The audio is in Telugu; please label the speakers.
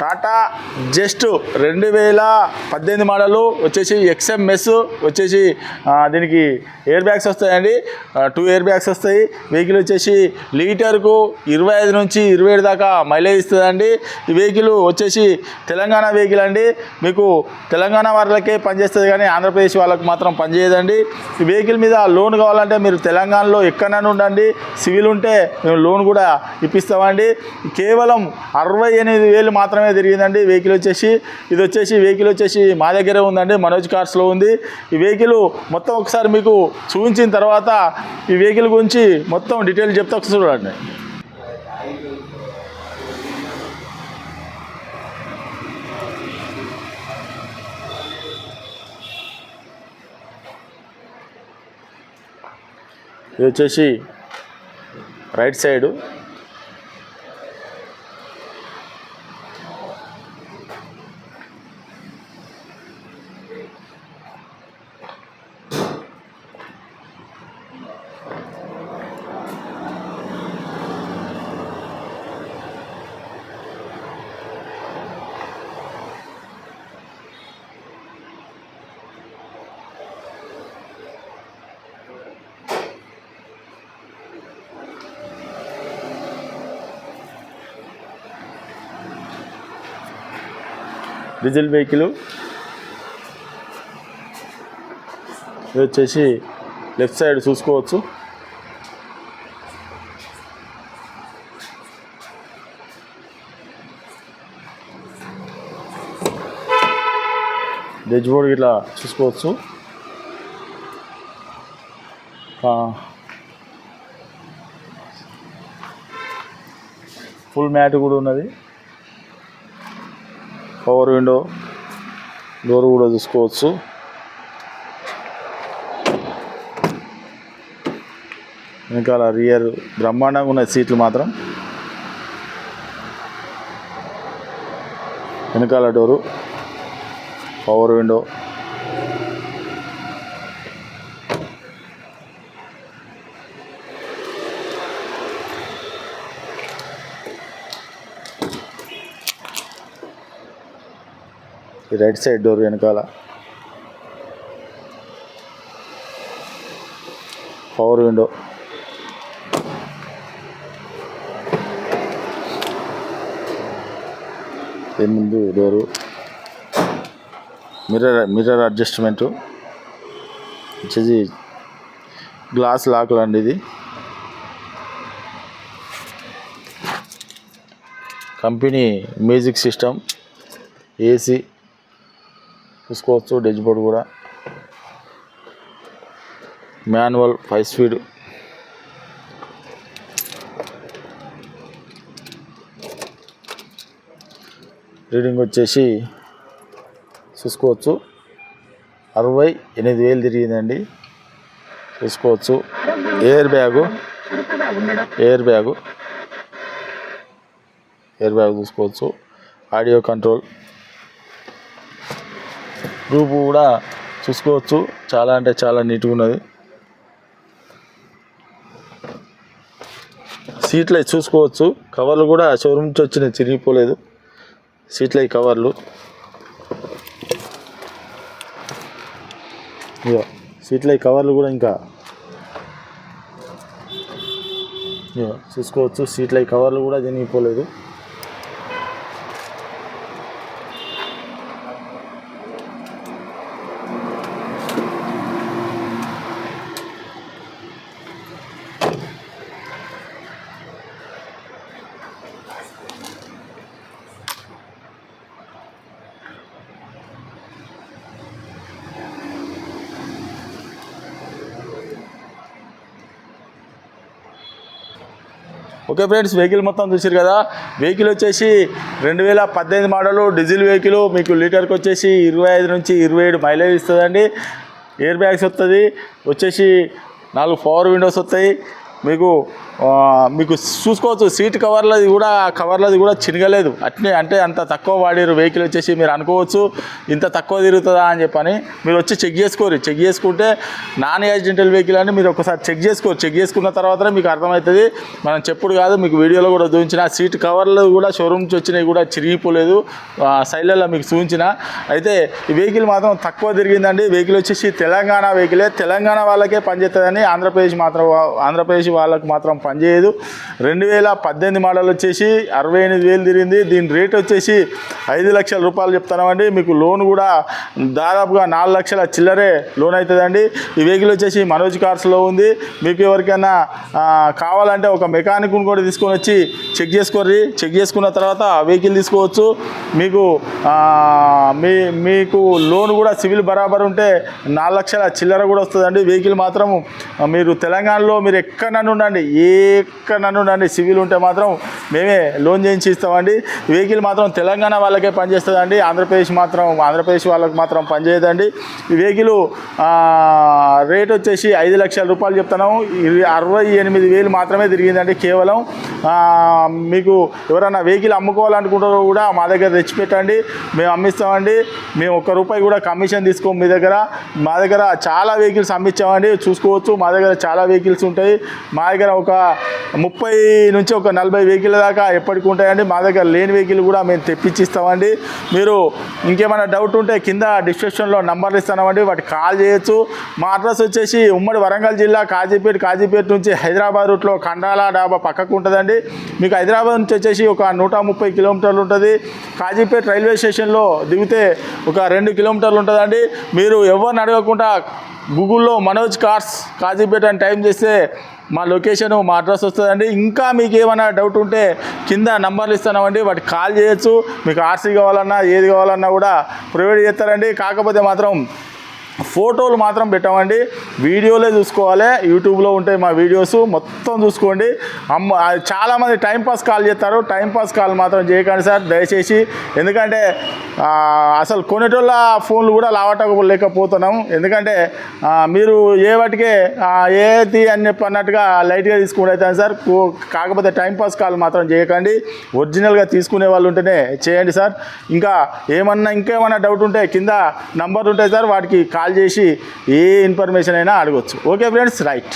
Speaker 1: టాటా జస్ట్ రెండు వేల పద్దెనిమిది మోడలు వచ్చేసి ఎక్స్ఎంఎస్ వచ్చేసి దీనికి ఎయిర్ బ్యాగ్స్ వస్తాయండి. టూ ఎయిర్ బ్యాగ్స్ వస్తాయి. వెహికల్ వచ్చేసి లీటర్కు ఇరవై ఐదు నుంచి ఇరవై ఏడు దాకా మైలేజ్ ఇస్తుందండి. ఈ వెహికల్ వచ్చేసి తెలంగాణ వెహికల్ అండి. మీకు తెలంగాణ వాళ్ళకే పనిచేస్తుంది కానీ ఆంధ్రప్రదేశ్ వాళ్ళకి మాత్రం పనిచేయదండి. ఈ వెహికల్ మీద లోన్ కావాలంటే మీరు తెలంగాణలో ఎక్కడైనా ఉండండి. సివిల్ ఉంటే మేము లోన్ కూడా ఇప్పిస్తామండి. కేవలం అరవై ఎనిమిది వేలు మాత్రమే తిరిగిందండి. వెహికల్ వచ్చేసి ఇది వచ్చేసి వెహికల్ వచ్చేసి మా దగ్గరే ఉందండి. మనోజ్ కార్స్లో ఉంది. ఈ వెహికల్ మొత్తం ఒకసారి మీకు చూపించిన తర్వాత ఈ వెహికల్ గురించి మొత్తం డీటెయిల్ చెప్తా ఒకసారి చూడండి. ఇది వచ్చేసి రైట్ సైడు డీజిల్ వెహికల్. ఇది వచ్చేసి లెఫ్ట్ సైడ్ చూసుకోవచ్చు. డెజ్ బోర్డ్ ఇట్లా చూసుకోవచ్చు. ఫుల్ మ్యాట్ కూడా ఉన్నది. పవర్ విండో డోర్ కూడా చూసుకోవచ్చు. వెనకాల రియర్ బ్రహ్మాండంగా ఉన్న సీట్లు మాత్రం. వెనకాల డోరు పవర్ విండో. ఈ రైట్ సైడ్ డోర్ వెనకాల. Power window. దీని ముందు డోరు. Mirror mirror adjustment. వచ్చేసి గ్లాస్ లాకులు అండి ఇది. Company music system AC. చూసుకోవచ్చు డెజ్ బోర్డ్ కూడా. మాన్యువల్ ఫైవ్ స్పీడ్ రీడింగ్ వచ్చేసి చూసుకోవచ్చు. అరవై ఎనిమిది వేలు తిరిగిందండి. చూసుకోవచ్చు. Air bag air bag air bag చూసుకోవచ్చు. ఆడియో కంట్రోల్ రూపు కూడా చూసుకోవచ్చు. చాలా అంటే చాలా నీట్గా ఉన్నది. సీట్లు చూసుకోవచ్చు. కవర్లు కూడా షోరూమ్ నుంచి వచ్చినాయి చిరిగిపోలేదు సీట్ల కవర్లు ఇగో సీట్ల కవర్లు కూడా ఇంకా. ఇగో చూసుకోవచ్చు. సీట్ల కవర్లు కూడా చినిగిపోలేదు ఓకే ఫ్రెండ్స్ వెహికల్ మొత్తం చూసారు కదా? వెహికల్ వచ్చేసి రెండు వేల పద్దెనిమిది మోడలు డీజిల్ వెహికల్ మీకు లీటర్కి వచ్చేసి ఇరవై ఐదు నుంచి ఇరవై ఏడు మైలేజ్ ఇస్తుందండి. ఎయిర్ బ్యాగ్స్ వస్తుంది వచ్చేసి నాలుగు పవర్ విండోస్ వస్తాయి మీకు మీకు చూసుకోవచ్చు సీట్ కవర్లది కూడా కవర్లది కూడా చినగలేదు. అట్నే అంటే అంత తక్కువ వాడారు వెహికల్ వచ్చేసి మీరు అనుకోవచ్చు ఇంత తక్కువ తిరుగుతుందా అని చెప్పని మీరు వచ్చి చెక్ చేసుకోరు. చెక్ చేసుకుంటే నాన్ యాక్సిడెంటల్ వెహికల్ అని మీరు ఒకసారి చెక్ చేసుకోరు. చెక్ చేసుకున్న తర్వాతనే మీకు అర్థమవుతుంది. మనం చెప్పుడు కాదు మీకు వీడియోలో కూడా చూపించిన సీట్ కవర్లు కూడా షోరూమ్ నుంచి వచ్చినవి కూడా చిరిగిపోలేదు. ఆ, సైడ్లలో మీకు చూపించిన. అయితే ఈ వెహికల్ మాత్రం తక్కువ తిరిగిందండి. వెహికల్ వచ్చేసి తెలంగాణ వెహికలే. తెలంగాణ వాళ్ళకే పనిచేస్తుందని ఆంధ్రప్రదేశ్ మాత్రం ఆంధ్రప్రదేశ్ వాళ్ళకు మాత్రం పనిచేయదు. రెండు వేల పద్దెనిమిది మోడల్ వచ్చేసి అరవై ఎనిమిది వేలు తిరిగింది. దీని రేట్ వచ్చేసి ఐదు లక్షల రూపాయలు చెప్తున్నామండి. మీకు లోన్ కూడా దాదాపుగా నాలుగు లక్షల చిల్లరే లోన్ అవుతుందండి. ఈ వెహికల్ వచ్చేసి మనోజ్ కార్స్లో ఉంది. మీకు ఎవరికైనా కావాలంటే ఒక మెకానిక్ను కూడా తీసుకొని వచ్చి చెక్ చేసుకోర్రి. చెక్ చేసుకున్న తర్వాత ఆ వెహికల్ తీసుకోవచ్చు. మీకు మీ మీకు లోన్ కూడా సివిల్ బరాబర్ ఉంటే నాలుగు లక్షల చిల్లర కూడా వస్తుందండి. వెహికల్ మాత్రం మీరు తెలంగాణలో మీరు ఎక్కడ నన్ను ఉండండి. ఎక్కడ నన్ను ఉండండి. సివిల్ ఉంటే మాత్రం మేమే లోన్ చేయించి ఇస్తామండి. వెహికల్ మాత్రం తెలంగాణ వాళ్ళకే పనిచేస్తుందండి. ఆంధ్రప్రదేశ్ మాత్రం ఆంధ్రప్రదేశ్ వాళ్ళకి మాత్రం పనిచేయదండి. ఈ వెహికల్ రేట్ వచ్చేసి ఐదు లక్షల రూపాయలు చెప్తున్నాము. అరవై ఎనిమిది వేలు మాత్రమే తిరిగిందండి కేవలం. మీకు ఎవరైనా వెహికల్ అమ్ముకోవాలనుకుంటారో కూడా మా దగ్గర తెచ్చిపెట్టండి. మేము అమ్మిస్తామండి. మేము ఒక్క రూపాయి కూడా కమిషన్ తీసుకోము మీ దగ్గర. మా దగ్గర చాలా వెహికల్స్ అమ్మించామండి చూసుకోవచ్చు. మా దగ్గర చాలా వెహికల్స్ ఉంటాయి. మా దగ్గర ఒక ముప్పై నుంచి ఒక నలభై వెహికల్ దాకా ఎప్పటికి ఉంటాయండి. మా దగ్గర లేని వెహికల్ కూడా మేము తెప్పించి ఇస్తామండి మీరు ఇంకేమైనా డౌట్ ఉంటే కింద డిస్క్రిప్షన్లో నంబర్లు ఇస్తామండి వాటికి కాల్ చేయొచ్చు. మా అడ్రస్ వచ్చేసి ఉమ్మడి వరంగల్ జిల్లా కాజీపేట కాజీపేట నుంచి హైదరాబాద్ రూట్లో కండాల డాబా పక్కకు ఉంటుందండి. మీకు హైదరాబాద్ నుంచి వచ్చేసి ఒక నూట ముప్పై కిలోమీటర్లు ఉంటుంది. కాజీపేట రైల్వే స్టేషన్లో దిగితే ఒక రెండు కిలోమీటర్లు ఉంటుందండి. మీరు ఎవరిని అడగకుండా గూగుల్లో మనోజ్ కార్స్ కాజీపేట అని టైం చేస్తే మా లొకేషన్ మా అడ్రస్ వస్తుందండి. ఇంకా మీకు ఏమైనా డౌట్ ఉంటే కింద నంబర్లు ఇస్తున్నామండి. వాటికి కాల్ చేయొచ్చు. మీకు ఆర్సీ కావాలన్నా ఏది కావాలన్నా కూడా ప్రొవైడ్ చేస్తారండి. కాకపోతే మాత్రం ఫోటోలు మాత్రం పెట్టామండి. వీడియోలే చూసుకోవాలి. యూట్యూబ్లో ఉంటాయి మా వీడియోస్. మొత్తం చూసుకోండి. అమ్మ చాలామంది టైంపాస్ కాల్ చేస్తారు. టైంపాస్ కాల్ మాత్రం చేయకండి సార్. దయచేసి. ఎందుకంటే అసలు కొనేటోళ్ళ ఫోన్లు కూడా లావటలేకపోతున్నాం ఎందుకంటే మీరు ఏ వాటికే ఏది అని చెప్పి అన్నట్టుగా లైట్గా తీసుకుంటే అవుతాను సార్ కో- కాకపోతే టైంపాస్ కాల్ మాత్రం చేయకండి. ఒరిజినల్గా తీసుకునే వాళ్ళు ఉంటేనే చేయండి సార్. ఇంకా ఏమన్నా ఇంకేమన్నా డౌట్ ఉంటే కింద నంబర్ ఉంటాయి సార్ వాటికి కాల్ కాల్ చేసి ఏ ఇన్ఫర్మేషన్ అయినా అడగొచ్చు. Okay friends right.